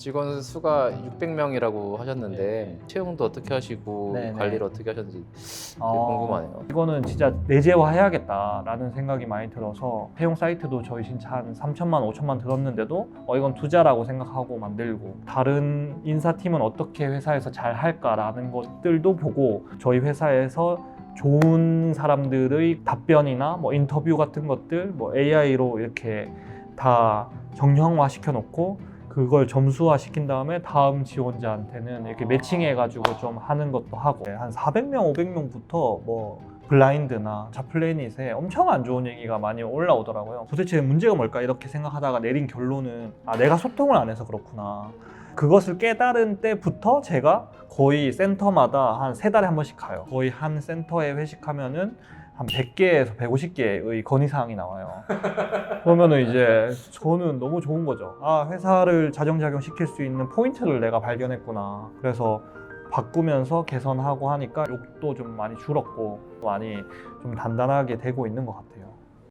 직원 수가 600명이라고 하셨는데 채용도 어떻게 하시고 네, 네. 관리를 어떻게 하셨는지 되게 어, 궁금하네요. 이거는 진짜 내재화해야겠다라는 생각이 많이 들어서 채용 사이트도 저희 진짜 한 3천만, 5천만 들었는데도 어 이건 투자라고 생각하고 만들고 다른 인사팀은 어떻게 회사에서 잘 할까라는 것들도 보고 저희 회사에서 좋은 사람들의 답변이나 뭐 인터뷰 같은 것들 뭐 AI로 이렇게 다 정형화 시켜놓고 그걸 점수화 시킨 다음에 다음 지원자한테는 이렇게 매칭해가지고 좀 하는 것도 하고 한 400명, 500명부터 뭐 블라인드나 자플래닛에 엄청 안 좋은 얘기가 많이 올라오더라고요. 도대체 문제가 뭘까 이렇게 생각하다가 내린 결론은 아 내가 소통을 안 해서 그렇구나. 그것을 깨달은 때부터 제가 거의 센터마다 한 세 달에 한 번씩 가요. 거의 한 센터에 회식하면은 한 100개에서 150개의 건의사항이 나와요. 그러면은 이제 저는 너무 좋은 거죠. 아, 회사를 자정작용 시킬 수 있는 포인트를 내가 발견했구나. 그래서 바꾸면서 개선하고 하니까 욕도 좀 많이 줄었고 많이 좀 단단하게 되고 있는 것 같아요.